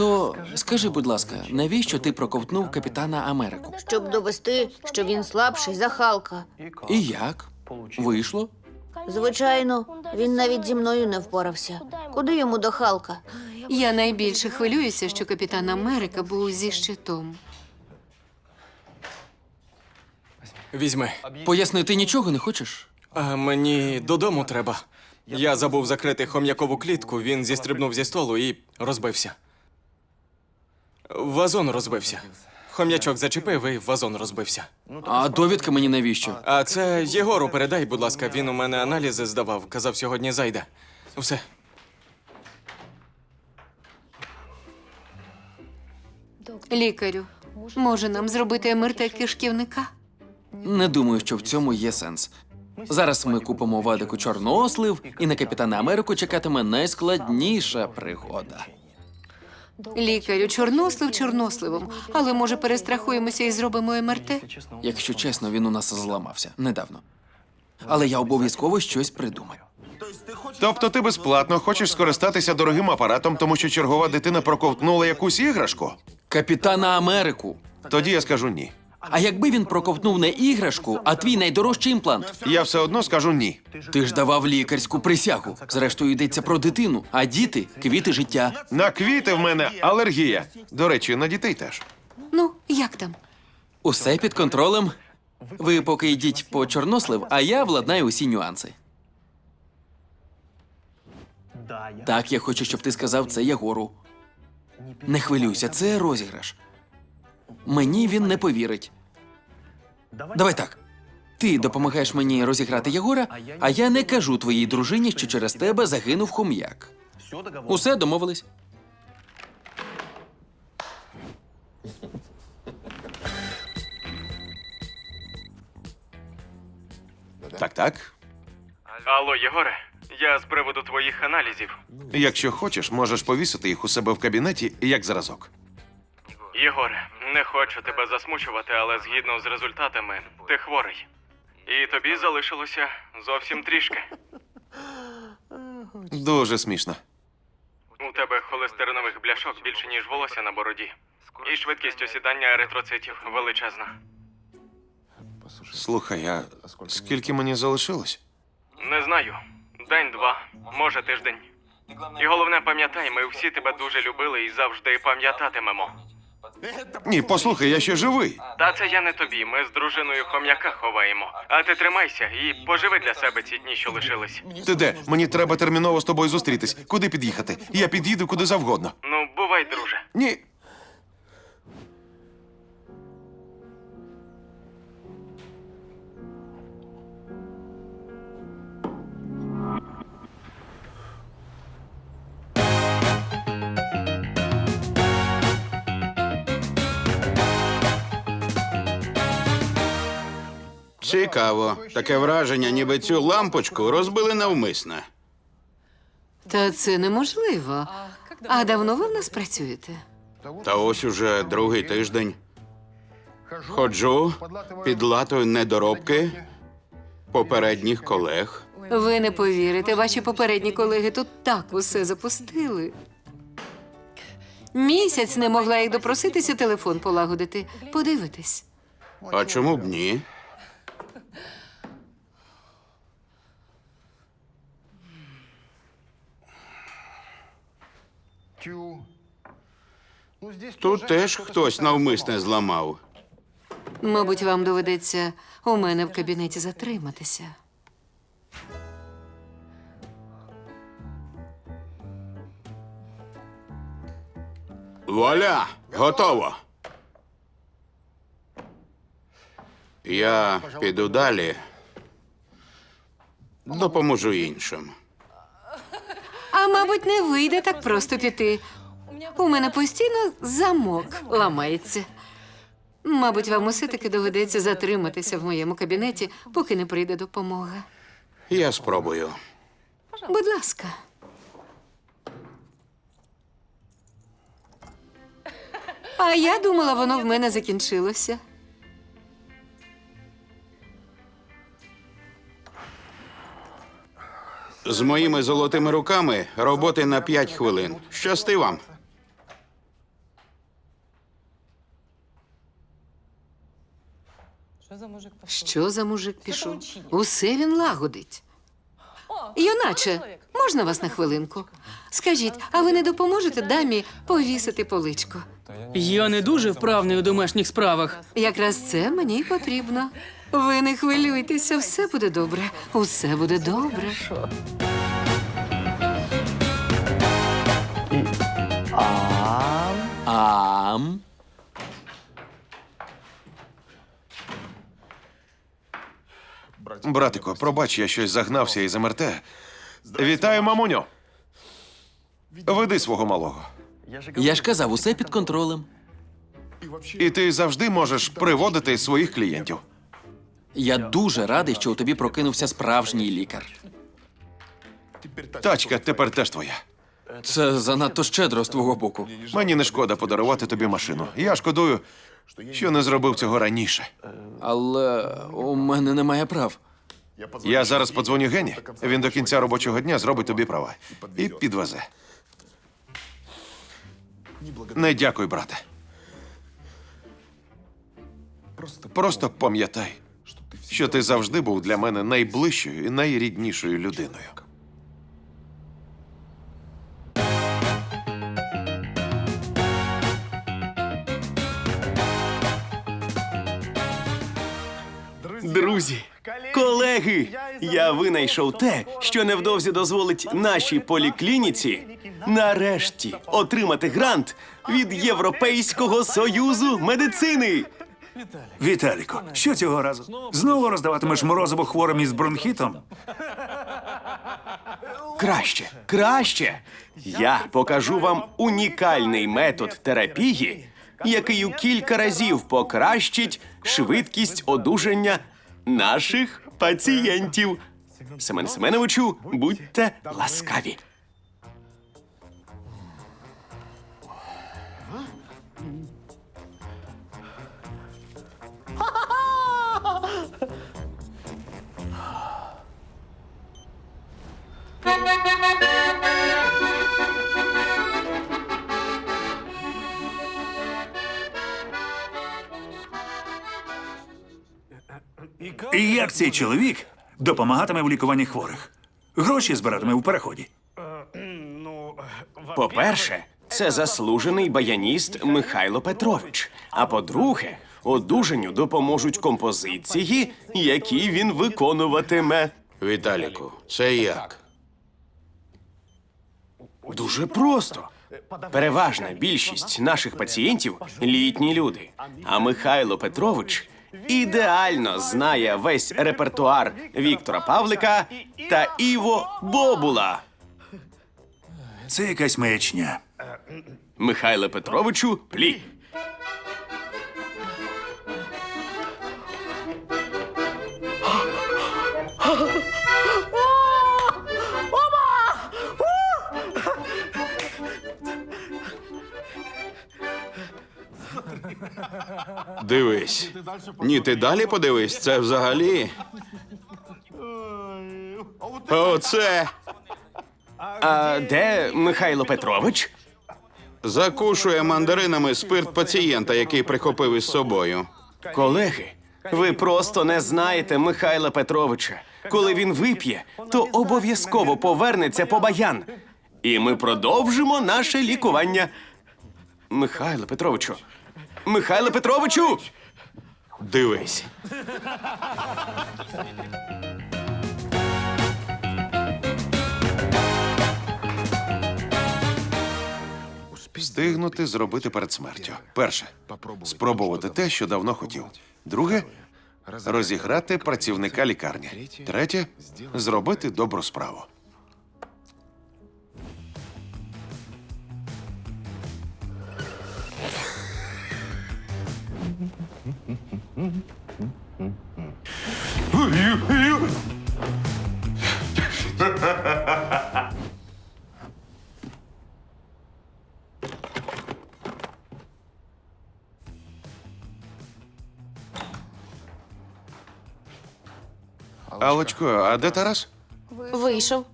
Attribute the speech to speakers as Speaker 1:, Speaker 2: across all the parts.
Speaker 1: То скажи, будь ласка, навіщо ти проковтнув капітана Америку?
Speaker 2: Щоб довести, що він слабший за Халка.
Speaker 1: І як? Вийшло?
Speaker 2: Звичайно, він навіть зі мною не впорався. Куди йому до Халка?
Speaker 3: Я найбільше хвилююся, що капітан Америка був зі щитом.
Speaker 4: Візьми.
Speaker 1: Поясни, ти нічого не хочеш?
Speaker 4: А мені додому треба. Я забув закрити хом'якову клітку, він зістрибнув зі столу і розбився. Вазон розбився. Хом'ячок зачепив і вазон розбився.
Speaker 1: А довідка мені навіщо?
Speaker 4: А це Єгору передай, будь ласка, він у мене аналізи здавав, казав, сьогодні зайде. Все.
Speaker 3: Лікарю, може нам зробити МРТ кишківника?
Speaker 1: Не думаю, що в цьому є сенс. Зараз ми купимо вадику чорнослив, і на капітана Америку чекатиме найскладніша пригода.
Speaker 3: Лікарю, чорнослив чорносливом, але може перестрахуємося і зробимо МРТ?
Speaker 1: Якщо чесно, він у нас зламався недавно. Але я обов'язково щось придумаю.
Speaker 5: Тобто ти безплатно хочеш скористатися дорогим апаратом, тому що чергова дитина проковтнула якусь іграшку?
Speaker 1: Капітана Америку.
Speaker 5: Тоді я скажу ні.
Speaker 1: А якби він проковтнув не іграшку, а твій найдорожчий імплант?
Speaker 5: Я все одно скажу ні.
Speaker 1: Ти ж давав лікарську присягу. Зрештою, йдеться про дитину, а діти квіти життя.
Speaker 5: На квіти в мене алергія. До речі, на дітей теж.
Speaker 3: Ну, як там?
Speaker 1: Усе під контролем. Ви поки йдіть по чорнослив, а я владнаю усі нюанси. Так, я хочу, щоб ти сказав це Єгору. Не хвилюйся, це розіграш. Мені він не повірить. Давай так. Ти допомагаєш мені розіграти Єгора, а я не кажу твоїй дружині, що через тебе загинув хом'як. Усе домовились.
Speaker 5: Так, так.
Speaker 4: Алло, Єгоре, я з приводу твоїх аналізів.
Speaker 5: Якщо хочеш, можеш повісити їх у себе в кабінеті як зразок.
Speaker 4: Єгоре, не хочу тебе засмучувати, але згідно з результатами, ти хворий. І тобі залишилося зовсім трішки.
Speaker 5: Дуже смішно.
Speaker 4: У тебе холестеринових бляшок більше, ніж волосся на бороді. І швидкість осідання еритроцитів величезна.
Speaker 5: Слухай, а скільки мені залишилось?
Speaker 4: Не знаю. День-два, може тиждень. І головне, пам'ятай, ми всі тебе дуже любили і завжди пам'ятатимемо.
Speaker 5: Ні, послухай, я ще живий.
Speaker 4: Та це я не тобі. Ми з дружиною хом'яка ховаємо. А ти тримайся і поживи для себе ці дні, що лишились.
Speaker 5: Ти де? Мені треба терміново з тобою зустрітись. Куди під'їхати? Я під'їду куди завгодно.
Speaker 4: Ну, бувай, друже.
Speaker 5: Ні.
Speaker 6: Цікаво. Таке враження, ніби цю лампочку розбили навмисно.
Speaker 3: Та це неможливо. А давно ви в нас працюєте?
Speaker 6: Та ось уже другий тиждень. Ходжу, підлатую недоробки попередніх колег.
Speaker 3: Ви не повірите, ваші попередні колеги тут так усе запустили. Місяць не могла їх допроситися телефон полагодити. Подивитись.
Speaker 6: А чому б ні? Тут теж хтось навмисне зламав.
Speaker 3: Мабуть, вам доведеться у мене в кабінеті затриматися.
Speaker 6: Вуаля! Готово. Я піду далі. Допоможу іншим.
Speaker 3: Мабуть, не вийде так просто піти. У мене постійно замок ламається. Мабуть, вам усе таки доведеться затриматися в моєму кабінеті, поки не прийде допомога.
Speaker 6: Я спробую.
Speaker 3: Будь ласка. А я думала, воно в мене закінчилося.
Speaker 6: З моїми золотими руками роботи на 5 хвилин. Щасти вам.
Speaker 3: Що за мужик пішов? Усе він лагодить. Юначе, можна вас на хвилинку? Скажіть, а ви не допоможете дамі повісити поличку?
Speaker 7: Я не дуже вправний у домашніх справах.
Speaker 3: Якраз це мені потрібно. Ви не хвилюйтеся, все буде добре. Усе буде добре.
Speaker 1: Ам.
Speaker 5: Братико, пробач, я щось загнався і замерте. Вітаю, мамуню. Веди свого малого.
Speaker 1: Я ж казав, усе під контролем.
Speaker 5: І ти завжди можеш приводити своїх клієнтів.
Speaker 1: Я дуже радий, що у тобі прокинувся справжній лікар.
Speaker 5: Тачка тепер теж твоя.
Speaker 1: Це занадто щедро з твого боку.
Speaker 5: Мені не шкода подарувати тобі машину. Я шкодую, що не зробив цього раніше.
Speaker 1: Але у мене немає прав.
Speaker 5: Я зараз подзвоню Гені. Він до кінця робочого дня зробить тобі права і підвезе. Не дякуй, брате. Просто пам'ятай, що ти завжди був для мене найближчою і найріднішою людиною.
Speaker 8: Друзі, колеги, я винайшов те, що невдовзі дозволить нашій поліклініці нарешті отримати грант від Європейського союзу медицини.
Speaker 9: Віталіко, що цього разу? Знову роздаватимеш морозиво хворим із бронхітом?
Speaker 8: Краще, краще. Я покажу вам унікальний метод терапії, який у кілька разів покращить швидкість одужання наших пацієнтів. Семен Семеновичу, будьте ласкаві.
Speaker 9: І як цей чоловік допомагатиме в лікуванні хворих? Гроші збиратиме у переході.
Speaker 8: По-перше, це заслужений баяніст Михайло Петрович. А по-друге, одужанню допоможуть композиції, які він виконуватиме.
Speaker 6: Віталіку, це як?
Speaker 8: Дуже просто. Переважна більшість наших пацієнтів літні люди. А Михайло Петрович ідеально знає весь репертуар Віктора Павлика та Іво Бобула.
Speaker 9: Це якась маячня.
Speaker 8: Михайле Петровичу плі.
Speaker 6: Дивись. Ні, ти далі подивись, це взагалі. Оце
Speaker 8: А де Михайло Петрович?
Speaker 6: закушує мандаринами спирт пацієнта, який прихопив із собою.
Speaker 8: Колеги, ви просто не знаєте Михайла Петровича. Коли він вип'є, то обов'язково повернеться по баян. І ми продовжимо наше лікування. Михайло Петровичу. Михайло Петровичу!
Speaker 6: Дивись.
Speaker 5: Встигнути зробити перед смертю. Перше спробувати те, що давно хотів. Друге розіграти працівника лікарні. Третє зробити добру справу. Алочко, а де Тарас?
Speaker 10: Вийшов.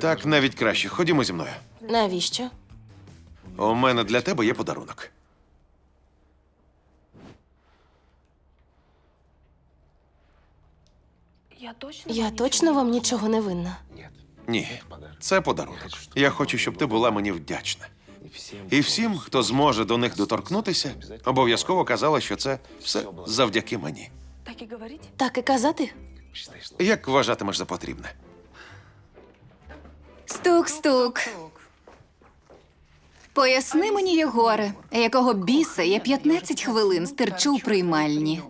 Speaker 5: Так навіть краще. Ходімо зі мною.
Speaker 10: Навіщо?
Speaker 5: У мене для тебе є подарунок.
Speaker 11: Я точно вам нічого не винна.
Speaker 5: Ні, це подарунок. Я хочу, щоб ти була мені вдячна. І всім, хто зможе до них доторкнутися, обов'язково казала, що це все завдяки мені.
Speaker 11: Так і казати?
Speaker 5: Як вважатимеш за потрібне?
Speaker 12: Стук-стук. Поясни мені, Єгоре, якого біса я 15 хвилин стерчу в приймальні.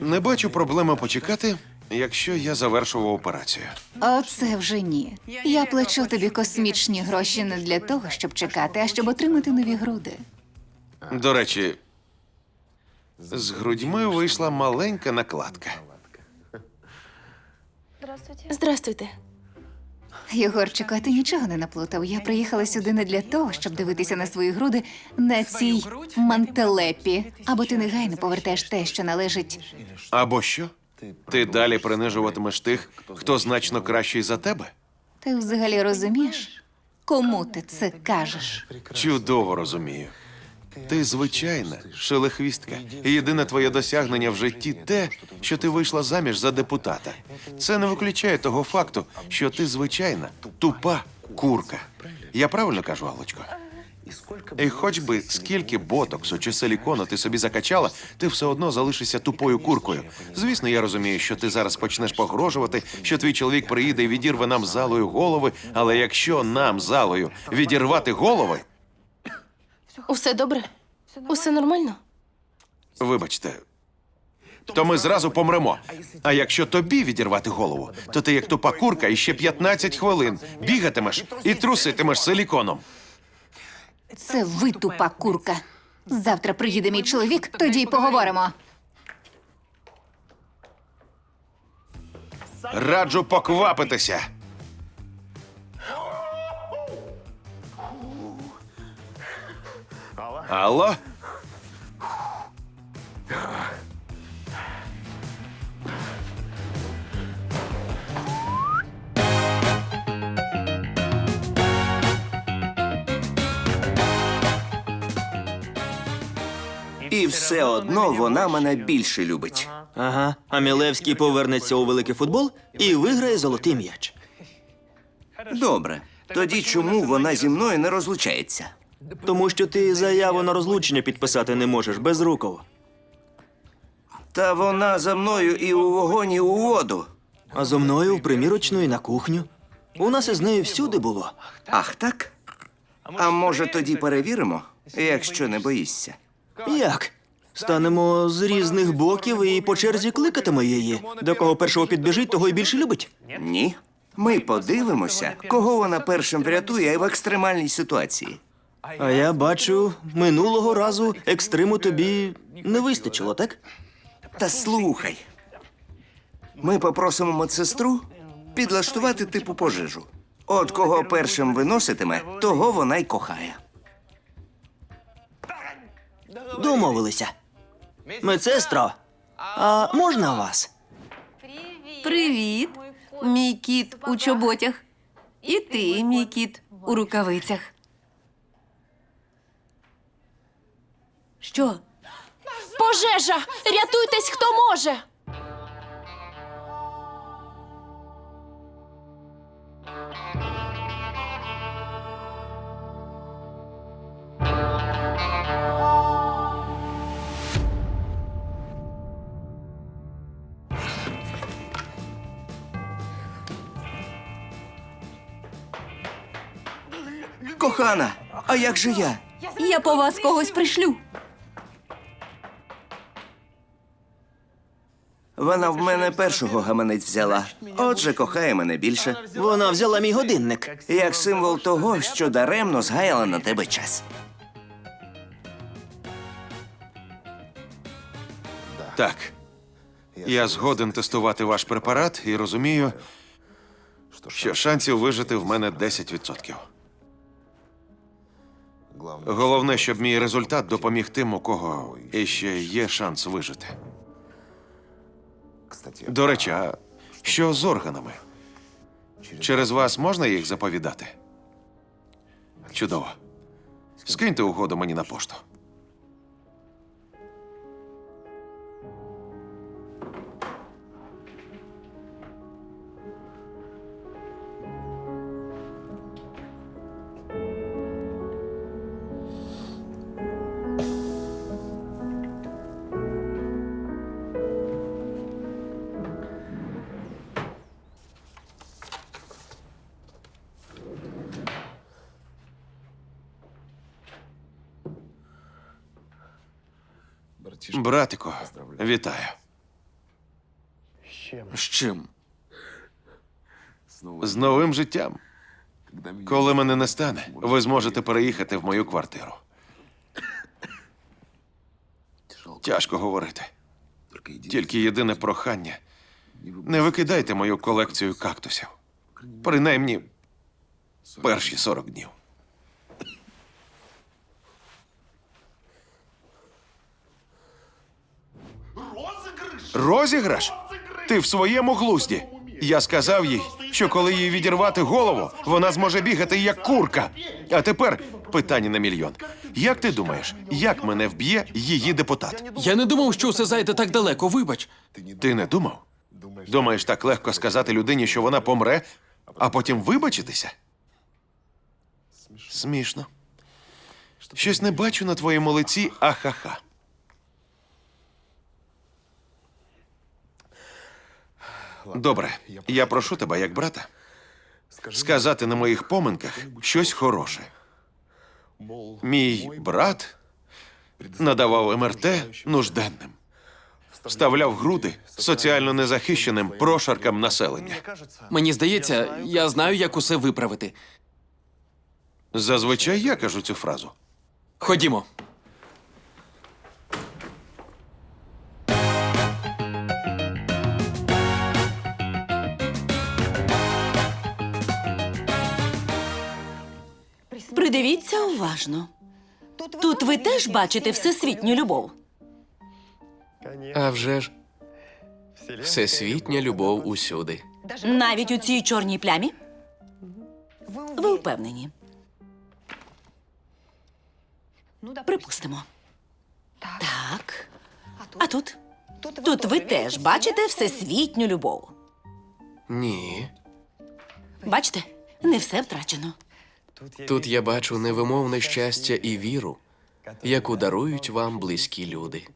Speaker 5: Не бачу проблеми почекати, якщо я завершував операцію.
Speaker 12: Оце вже ні. Я плачу тобі космічні гроші не для того, щоб чекати, а щоб отримати нові груди.
Speaker 5: До речі, з грудьми вийшла маленька накладка.
Speaker 11: Здрастуйте.
Speaker 12: Єгорчику, а ти нічого не наплутав. Я приїхала сюди не для того, щоб дивитися на свої груди на цій мантелепі. Або ти негайно повертаєш те, що належить.
Speaker 5: Або що? Ти далі принижуватимеш тих, хто значно кращий за тебе?
Speaker 12: Ти взагалі розумієш? Кому ти це кажеш?
Speaker 5: Чудово розумію. Ти звичайна шелехвістка. І єдине твоє досягнення в житті те, що ти вийшла заміж за депутата. Це не виключає того факту, що ти звичайна тупа курка. Я правильно кажу, Аллочко? І хоч би скільки ботоксу чи силікону ти собі закачала, ти все одно залишишся тупою куркою. Звісно, я розумію, що ти зараз почнеш погрожувати, що твій чоловік приїде і відірве нам залою голови. Але якщо нам залою відірвати голови,
Speaker 11: Усе добре? Усе нормально?
Speaker 5: Вибачте, то ми зразу помремо. А якщо тобі відірвати голову, то ти як тупа курка і ще 15 хвилин бігатимеш і труситимеш силіконом.
Speaker 12: Це ви тупа курка. Завтра приїде мій чоловік, тоді й поговоримо.
Speaker 5: Раджу поквапитися. Алло?
Speaker 13: І все одно вона мене більше любить.
Speaker 14: Ага, а Мілевський повернеться у великий футбол і виграє золотий м'яч.
Speaker 13: Добре. Тоді чому вона зі мною не розлучається?
Speaker 14: Тому що ти заяву на розлучення підписати не можеш без руков.
Speaker 13: Та вона за мною і у вогонь, і у воду.
Speaker 14: А зо мною в примірочну і на кухню. У нас із нею всюди було.
Speaker 13: Ах, так? А може тоді перевіримо, якщо не боїшся?
Speaker 14: Як? Станемо з різних боків і по черзі кликатиме її. До кого першого підбіжить, того й більше любить.
Speaker 13: Ні. Ми подивимося, кого вона першим врятує в екстремальній ситуації.
Speaker 14: А я бачу, минулого разу екстриму тобі не вистачило, так?
Speaker 13: Та слухай. Ми попросимо медсестру підлаштувати типу пожежу. От кого першим виноситиме, того вона й кохає.
Speaker 14: Домовилися. Медсестро, а можна вас?
Speaker 10: Привіт, мій кіт у чоботях. І ти, мій кіт, у рукавицях. Що?
Speaker 11: Пожежа! Рятуйтесь, хто може!
Speaker 13: Кохана, а як же я?
Speaker 10: Я по вас когось пришлю.
Speaker 13: Вона в мене першого гаманець взяла. Отже, кохає мене більше.
Speaker 14: Вона взяла мій годинник.
Speaker 13: Як символ того, що даремно згаяла на тебе час.
Speaker 5: Так. Я згоден тестувати ваш препарат і розумію, що шансів вижити в мене 10%. Головне, щоб мій результат допоміг тим, у кого іще є шанс вижити. До речі, а що з органами? Через вас можна їх заповідати? Чудово. Скиньте угоду мені на пошту. Братику, вітаю.
Speaker 1: З чим?
Speaker 5: З новим життям. Коли мене не стане, ви зможете переїхати в мою квартиру. Тяжко говорити. Тільки єдине прохання. Не викидайте мою колекцію кактусів. Принаймні, перші 40 днів. Розіграш? Ти в своєму глузді. Я сказав їй, що коли їй відірвати голову, вона зможе бігати як курка. А тепер питання на мільйон. Як ти думаєш, як мене вб'є її депутат?
Speaker 1: Я не думав, що все зайде так далеко, вибач.
Speaker 5: Ти не думав? Думаєш, так легко сказати людині, що вона помре, а потім вибачитися? Смішно. Щось не бачу на твоєму лиці ахаха. Добре, я прошу тебе, як брата, сказати на моїх поминках щось хороше. Мій брат надавав МРТ нужденним, вставляв груди соціально незахищеним прошаркам населення.
Speaker 1: Мені здається, я знаю, як усе виправити.
Speaker 5: Зазвичай я кажу цю фразу.
Speaker 1: Ходімо.
Speaker 10: Придивіться уважно. Тут ви теж бачите всесвітню любов.
Speaker 15: А вже ж всесвітня любов усюди.
Speaker 10: Навіть у цій чорній плямі. Ви впевнені. Припустимо. Так. А тут? Тут ви теж бачите всесвітню любов.
Speaker 15: Ні.
Speaker 10: Бачите, не все втрачено.
Speaker 15: Тут я бачу невимовне щастя і віру, яку дарують вам близькі люди.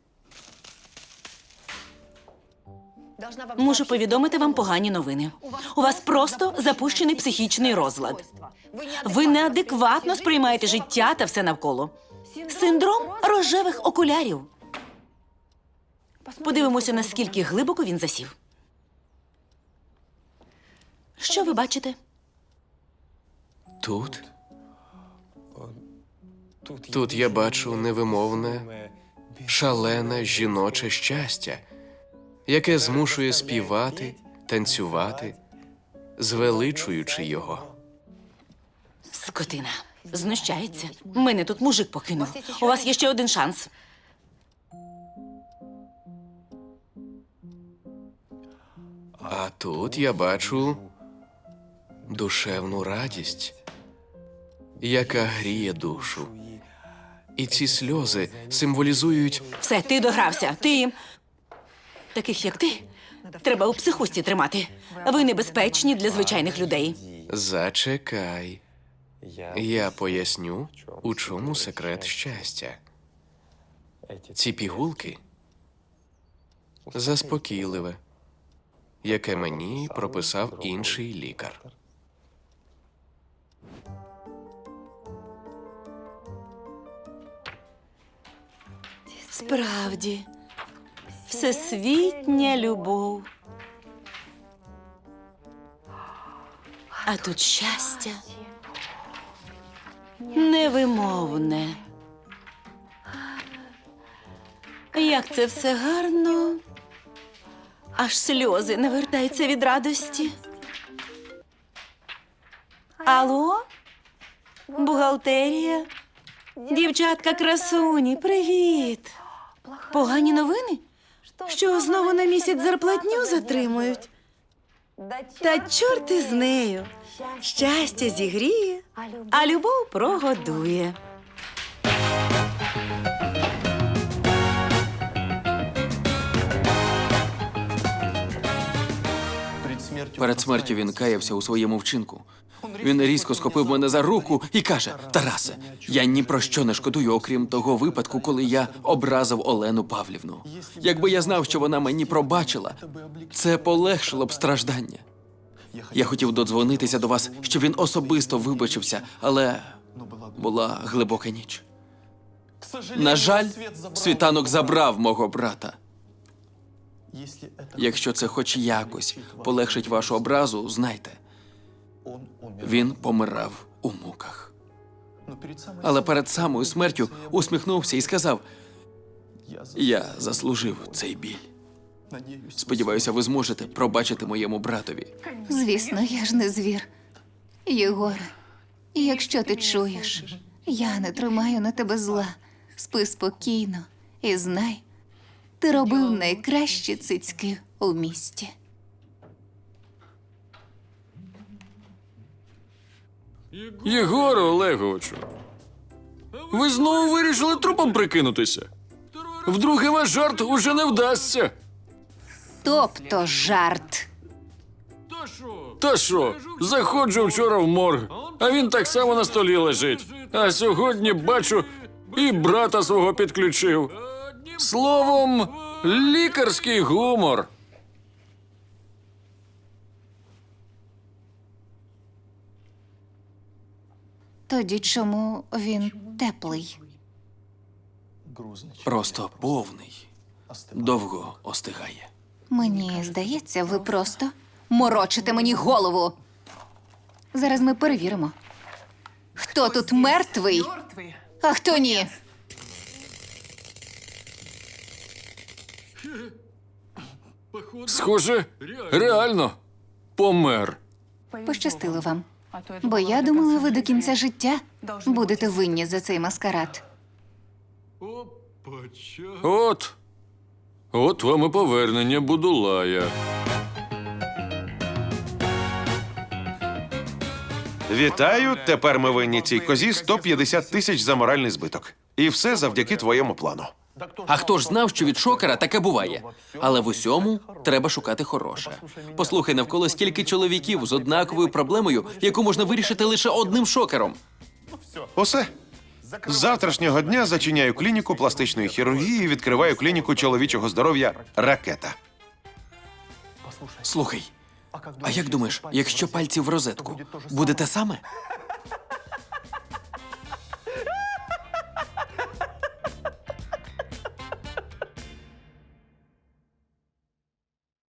Speaker 10: Мушу повідомити вам погані новини. У вас просто запущений психічний розлад. Ви неадекватно сприймаєте життя та все навколо. Синдром рожевих окулярів. Подивимося, наскільки глибоко він засів. Що ви бачите?
Speaker 15: Тут? Тут я бачу невимовне, шалене жіноче щастя, яке змушує співати, танцювати, звеличуючи його.
Speaker 10: Скотина. Знущається. Мене тут мужик покинув. У вас є ще один шанс.
Speaker 15: А тут я бачу душевну радість, яка гріє душу. І ці сльози символізують
Speaker 10: Все, ти догрався. Ти. Таких, як ти, треба у психусті тримати. Ви небезпечні для звичайних людей.
Speaker 15: зачекай. Я поясню, у чому секрет щастя. Ці пігулки заспокійливе, яке мені прописав інший лікар.
Speaker 10: Справді, всесвітня любов. А тут щастя невимовне. Як це все гарно. Аж сльози навертаються від радості. Алло? Бухгалтерія? Дівчатка красуні, привіт. Погані новини? Що знову на місяць зарплатню затримують? Та чорти з нею. Щастя зігріє, а любов прогодує.
Speaker 1: Перед смертю він каявся у своєму вчинку. Він різко схопив мене за руку і каже: Тарасе, я ні про що не шкодую, окрім того випадку, коли я образив Олену Павлівну. Якби я знав, що вона мені пробачила, це полегшило б страждання. Я хотів додзвонитися до вас, щоб він особисто вибачився, але була глибока ніч. На жаль, світанок забрав мого брата. Якщо це хоч якось полегшить вашу образу, знайте, він помирав у муках. Але перед самою смертю усміхнувся і сказав: Я заслужив цей біль. Сподіваюся, ви зможете пробачити моєму братові.
Speaker 12: Звісно, я ж не звір. Єгоре, якщо ти чуєш, я не тримаю на тебе зла. Спи спокійно і знай, ти робив найкращі цицьки у місті.
Speaker 16: Єгоре Олеговичу, ви знову вирішили трупом прикинутися. Вдруге ваш жарт уже не вдасться.
Speaker 12: Тобто жарт.
Speaker 16: Та що, заходжу вчора в морг, а він так само на столі лежить. А сьогодні бачу і брата свого підключив. Словом, лікарський гумор.
Speaker 12: Тоді чому він теплий?
Speaker 1: Просто повний, довго остигає.
Speaker 12: Мені здається, ви просто морочите мені голову. Зараз ми перевіримо. Хто тут мертвий, а хто ні.
Speaker 16: Схоже, реально помер.
Speaker 12: Пощастило вам. Бо я думала, ви до кінця життя будете винні за цей маскарад.
Speaker 16: От. От вам і повернення Будулая.
Speaker 5: Вітаю! Тепер ми винні цій козі 150 тисяч за моральний збиток. І все завдяки твоєму плану.
Speaker 1: А хто ж знав, що від шокера таке буває? Але в усьому треба шукати хороше. Послухай навколо стільки чоловіків з однаковою проблемою, яку можна вирішити лише одним шокером.
Speaker 5: Усе. З завтрашнього дня зачиняю клініку пластичної хірургії і відкриваю клініку чоловічого здоров'я Ракета.
Speaker 1: Слухай, а як думаєш, якщо пальці в розетку, буде те саме?